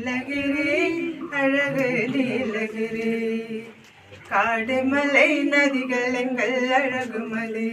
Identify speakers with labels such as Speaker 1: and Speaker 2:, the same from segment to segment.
Speaker 1: நீலகிரி அழகு நீலகிரி. காடுமலை நதிகள் எங்கள் அழகுமலை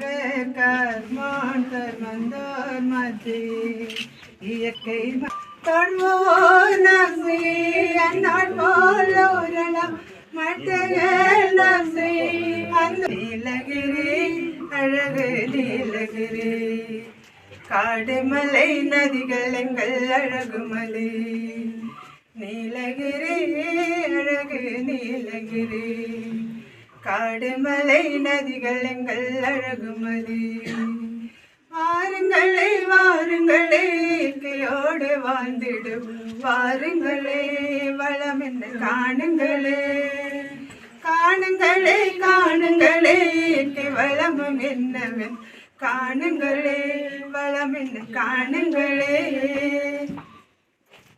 Speaker 1: கர்மான்கர் மந்தோர் மதி. இயற்கை தொழுவோர் நசி. அந்நாள் போல உரளம் மட்டைகள் நசி. அந்த நீலகிரி அழகு நீலகிரி. காடுமலை நதிகள் எங்கள் அழகுமலை காடுமலை நதிகள் எங்கள் அழகுமதி. வாருங்களே வாருங்களே இயற்கையோடு வாழ்ந்திடும். வாருங்களே வளம் என்ன காணுங்களே. காணுங்களே காணுங்களே இயற்கை வளமும் என்னவென். காணுங்களே வளம் என்ன காணுங்களே.